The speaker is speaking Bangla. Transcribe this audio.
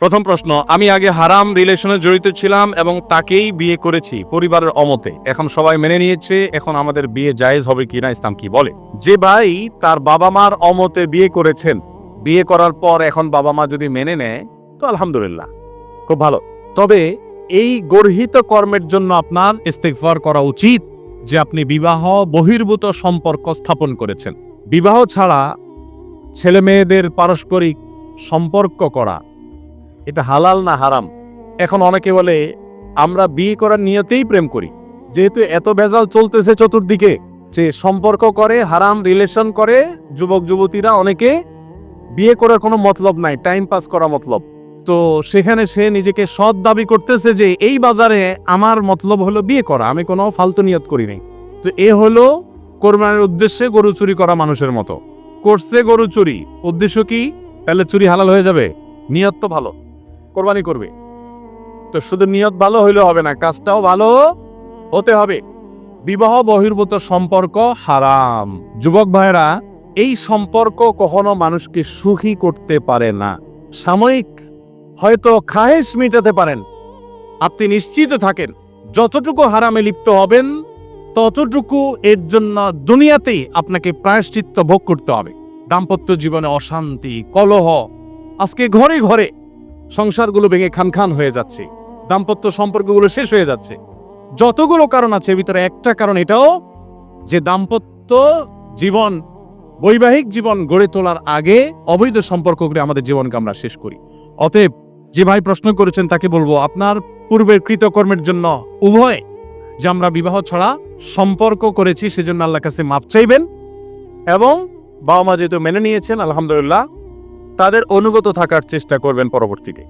প্রথম প্রশ্ন, আমি আগে হারাম রিলেশনে জড়িত ছিলাম এবং তাকেই বিয়ে করেছি পরিবারের অমতে। এখন সবাই মেনে নিয়েছে, এখন আমাদের বিয়ে জায়েজ হবে কিনা ইসলাম কি বলে? যে ভাই তার বাবা মার অমতে বিয়ে করেছেন, বিয়ে করার পর এখন বাবা মা যদি মেনে নেয়, তো আলহামদুলিল্লাহ, খুব ভালো। তবে এই গর্হিত কর্মের জন্য আপনার ইস্তেগফার করা উচিত যে আপনি বিবাহ বহির্ভূত সম্পর্ক স্থাপন করেছেন। বিবাহ ছাড়া ছেলে মেয়েদের পারস্পরিক সম্পর্ক করা এটা হালাল না হারাম? এখন অনেকে বলে, আমরা বিয়ে করার নিয়তেই প্রেম করি। যেহেতু এত ভেজাল চলতেছে চতুর্দিকে, যে সম্পর্ক করে, হারাম রিলেশন করে, যুবক, যুবতীরা অনেকে বিয়ে করার কোনো মতলব নাই, টাইম পাস করা মতলব। তো সেখানে সে নিজেকে সৎ দাবি করতেছে যে, এই বাজারে আমার মতলব হলো বিয়ে করা, আমি কোনো ফালতু নিয়ত করি নাই। তো এ হলো কোরবানের উদ্দেশ্যে গরু চুরি করা মানুষের মতো। করছে গরু চুরি, উদ্দেশ্য কি? তাহলে চুরি হালাল হয়ে যাবে? নিয়ত তো ভালো। কোরবানি করবে। তো শুধু নিয়ত ভালো হইলে হবে না, কাজটাও ভালো হতে হবে। বিবাহ বহির্ভূত সম্পর্ক হারাম। যুবক ভাইরা এই সম্পর্ক কখনো মানুষকে সুখী করতে পারে না। সাময়িক হয়তো খাহেশ মেটাতে পারেন। আপনি নিশ্চিত থাকেন, যতটুকু হারামে লিপ্ত হবেন, ততটুকু এর জন্য দুনিয়াতেই আপনাকে প্রায়শ্চিত্ত ভোগ করতে হবে। দাম্পত্য জীবনে অশান্তি, কলহ, আজকে ঘরে ঘরে সংসারগুলো ভেঙে খান খান হয়ে যাচ্ছে। দাম্পত্য সম্পর্কগুলো শেষ হয়ে যাচ্ছে। যতগুলো কারণ আছে, ভিতরে একটা কারণ এটাও যে দাম্পত্য জীবন, বৈবাহিক জীবন গড়ে তোলার আগে অবৈধ সম্পর্ক করে আমাদের জীবনকে আমরা শেষ করি। অতএব যে ভাই প্রশ্ন করেছেন, তাকে বলব, আপনার পূর্বের কৃতকর্মের জন্য উভয় যে আমরা বিবাহ ছাড়া সম্পর্ক করেছি, সেজন্য আল্লাহ কাছে মাপ চাইবেন এবং বাবা মা যেহেতু মেনে নিয়েছেন, আলহামদুলিল্লাহ তাদের অনুগত থাকার চেষ্টা করবেন পরবর্তীতে।